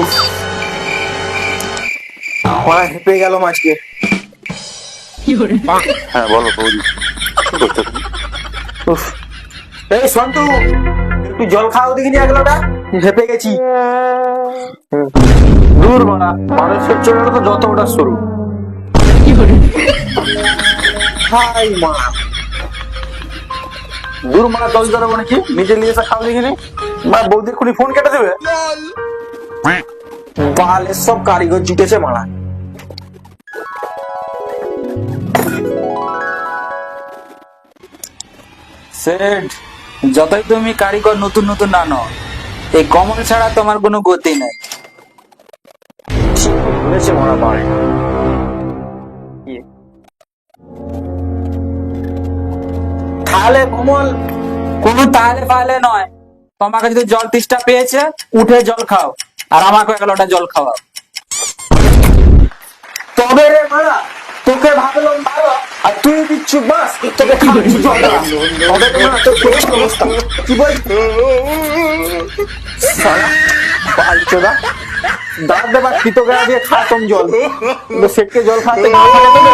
উফ। হেঁপে গেল মাছকে। হ্যাঁ বলো বৌদি কি উফ। এই সন্তু একটু জল খাও দেখিনি এক লোটা। হেঁপে গেছি। দূর মারা মানুষের জন্য তো যত ওটা শুরু হাই মা। দূর মারা জল ধরবো নাকি নিজে নিয়ে এসে খাও দেখিনি? মা বৌদির খুনি ফোন কেটে দেবে? বাল সব কারিগর জুটেছে মারা। সেট যতই তুমি কারিগর নতুন নতুন আনো এই কমল ছাড়া তোমার কোনো গতি নেই। বলেছে তাহলে কমল কোনো তাহলে নয়। তোমাকে যদি জল তিষ্টা পেয়েছে উঠে জল খাও। আর আমাকে এক লোটা জল খাওয়াও তবে রে মারা তোকে ভাবলাম ভালো আর তুই দিচ্ছু বাস, তোকে খাচ্ছি জলটা তবে রে মারা তোর অবস্থা। কি বল সালা বালচোদা দাঁত দেবার জল। সেটকে জল খাতে না দেখাতাম